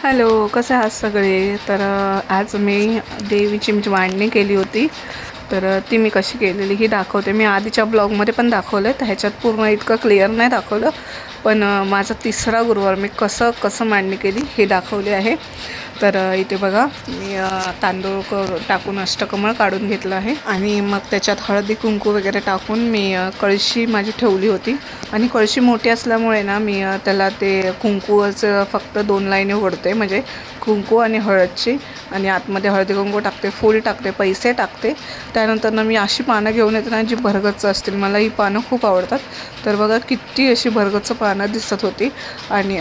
Hello कसे आहात सगळे? तर आज मी देवीची म्हणजे मांडणी केली होती. तर ती मी कशी केलेली ही दाखवते. मी आधीच्या ब्लॉगमध्ये पण दाखवलं तर ह्याच्यात पूर्ण इतकं क्लिअर नाही दाखवलं. पण माझा तिसरा गुरुवार मी कसं कसं मांडणी केली हे दाखवले आहे. तर इथे बघा मी तांदूळ क टाकून अष्टकमळ काढून घेतलं आहे. आणि मग त्याच्यात हळदी कुंकू वगैरे टाकून मी कळशी माझी ठेवली होती. आणि कळशी मोठी असल्यामुळे ना मी त्याला ते कुंकूचं फक्त दोन लाईनी ओढते. म्हणजे कुंकू आणि हळदची. आणि आतमध्ये हळदी कुंकू टाकते फूल टाकते पैसे टाकते. त्यानंतर ना मी अशी पानं घेऊन येते ना जी भरगच्च असतील. मला ही पानं खूप आवडतात. तर बघा किती अशी भरगच्च पानं दिसत होती. आणि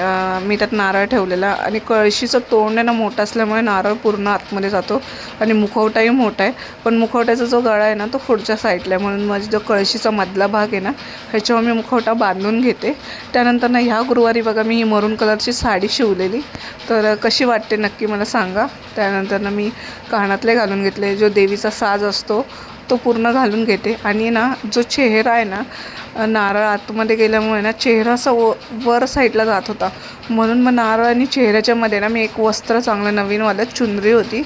मी त्यात नारळ ठेवलेला आणि कळशीचं तोंड आहे ना मोठं असल्यामुळे नारळ पूर्ण आतमध्ये जातो आणि मुखवटाही मोठा आहे. पण मुखवट्याचा जो गळा आहे ना तो पुढच्या साईडला आहे. म्हणून माझी जो कळशीचा मधला भाग आहे ना ह्याच्यावर मी मुखवटा बांधून घेते. त्यानंतर ना ह्या गुरुवारी बघा मी ही मरून कलरची साडी शिवलेली. तर कशी वाटते नक्की मला सांगा. त्यानंतर ना मी कानातले घालून घेतले. जो देवीचा साज असतो तो पूर्ण घालून घेते. आणि ना जो चेहरा आहे ना नारळ आतमध्ये गेल्यामुळे ना चेहरा असा व वर साईडला जात होता. म्हणून मग नारळ आणि चेहऱ्याच्या मध्ये ना मी एक वस्त्र चांगलं नवीनवालं चुनरी होती.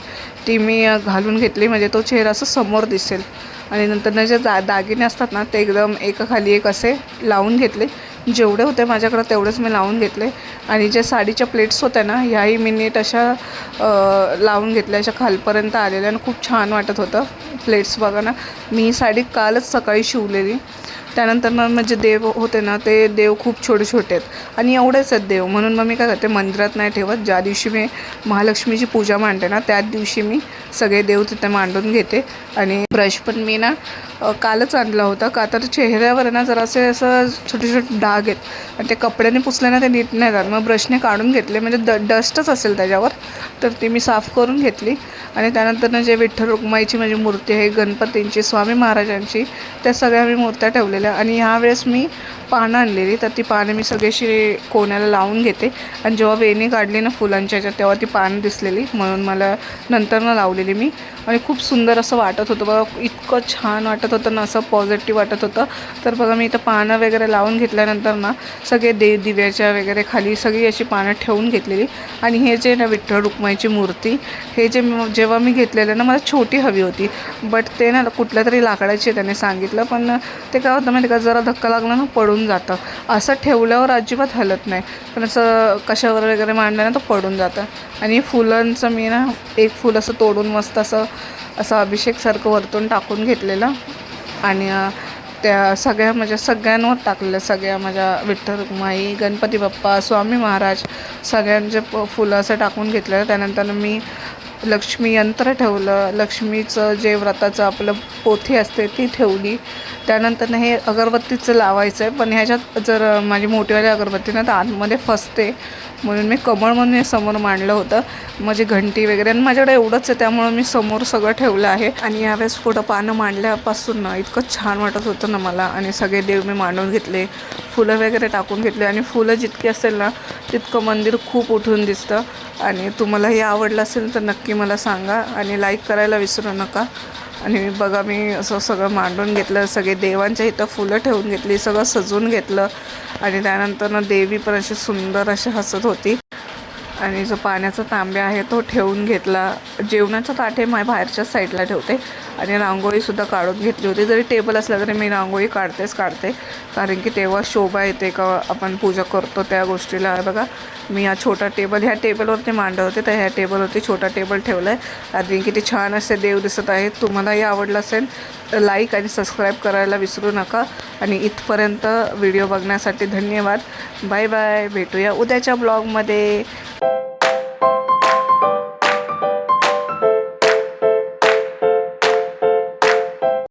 ती मी घालून घेतली. म्हणजे तो चेहरा असं समोर दिसेल. आणि नंतर ना जे जा दागिने असतात ना ते एकदम एकाखाली एक असे लावून घेतले. जेवढे होते माझ्याकडं तेवढेच मी लावून घेतले. आणि ज्या साडीच्या प्लेट्स होत्या ना ह्याही मी नीट अशा लावून घेतल्या अशा खालपर्यंत आलेल्या आणि खूप छान वाटत होतं. प्लेट्स बघा ना मी ही साडी कालच सकाळी शिवलेली. त्यानंतर ना म्हणजे देव होते ना ते देव खूप छोटे छोटे आहेत. आणि एवढेच आहेत देव. म्हणून मग मी काय करते मंदिरात नाही ठेवत. ज्या दिवशी मी महालक्ष्मीची पूजा मांडते ना त्याच दिवशी मी सगळे देव तिथे मांडून घेते. आणि ब्रश पण मी ना कालच आणला होता. का तर चेहऱ्यावर ना जरासे असं छोटे छोटे डाग आहेत. आणि ते कपड्याने पुसले ना ते नीट नाही जात. मग ब्रशने काढून घेतले. म्हणजे द डस्टच असेल त्याच्यावर. तर ती मी साफ करून घेतली. आणि त्यानंतर ना जे विठ्ठल रुक्माईची माझी मूर्ती आहे गणपतींची स्वामी महाराजांची त्या सगळ्या मी मूर्त्या ठेवलेल्या. आणि ह्यावेळेस मी पानं आणलेली. तर ती पानं मी सगळीशी कोण्याला लावून घेते. आणि जेव्हा वेणी काढली ना फुलांच्या ह्याच्यात तेव्हा ती पानं दिसलेली. म्हणून मला नंतर ना लावलेली मी. आणि खूप सुंदर असं वाटत होतं. बघा इतकं छान वाटत होतं ना असं पॉझिटिव्ह वाटत होतं. तर बघा मी इथं पानं वगैरे लावून घेतल्यानंतर ना सगळे दे दिव्याच्या वगैरे खाली सगळी अशी पानं ठेवून घेतलेली. आणि हे जे ना विठ्ठल रुक्माईची मूर्ती हे जे जेव्हा मी घेतलेलं ना मला छोटी हवी होती. बट ते ना कुठल्या तरी लाकडाची आहे त्याने सांगितलं. पण ते काय होतं माहिती का जरा धक्का लागला ना पडून जातं. असं ठेवल्यावर अजिबात हलत नाही. पण असं कशावर वगैरे मांडलं ना तर पडून जातं. आणि फुलांचं मी ना एक फुल असं तोडून मस्त असं असं अभिषेकसारखं वरतून टाकून घेतलेलं. आणि त्या सगळ्या म्हणजे सगळ्यांवर टाकलेलं सगळ्या माझ्या विठ्ठल रुक्माई गणपती बाप्पा स्वामी महाराज सगळ्यांचे प फुलं असं टाकून घेतलेलं. त्यानंतर मी लक्ष्मी यंत्र ठेवलं. लक्ष्मीचं जे व्रताचं आपलं पोथी असते ती ठेवली. त्यानंतर हे अगरबत्तीचं लावायचं आहे पण ह्याच्यात जर माझी मोठीवाली अगरबत्ती ना तर आतमध्ये फसते. म्हणून मी कमळ म्हणून हे समोर मांडलं होतं. माझी घंटी वगैरे आणि माझ्याकडे एवढंच आहे त्यामुळं मी समोर सगळं ठेवलं आहे. आणि यावेळेस पुढं पानं मांडल्यापासून ना इतकं छान वाटत होतं ना मला. आणि सगळे देव मी मांडून घेतले. फुलं वगैरे टाकून घेतले. आणि फुलं जितकी असेल ना तितकं मंदिर खूप उठून दिसतं. आणि तुम्हाला हे आवडलं असेल तर नक्की मला सांगा. आणि लाईक करायला विसरू नका. आणि बघा मी असं सगळं मांडून घेतलं सगळे देवांच्या इथं फुलं ठेवून घेतली सगळं सजवून घेतलं. आणि त्यानंतर ना देवी पण अशी सुंदर अशी हसत होती. आणि जो पाण्याचा तांब्या आहे तो ठेवून घेतला. जेवणाचं ताटे मा बाहेरच्या साईडला ठेवते आणि रांगोळीसुद्धा काढून घेतली होती. जरी टेबल असला तरी मी रांगोळी काढतेच काढते. कारण की तेव्हा शोभा येते का आपण पूजा करतो त्या गोष्टीला. बघा मी हा छोटा टेबल ह्या टेबलवरती मांडत होते तर ह्या टेबलवरती छोटा टेबल ठेवला आहे आणि किती छान असे देव दिसत आहे तुम्हालाही आवडलं असेल तर लाईक आणि सबस्क्राईब करायला विसरू नका. आणि इथपर्यंत व्हिडिओ बघण्यासाठी धन्यवाद. बाय बाय भेटूया उद्याच्या ब्लॉगमध्ये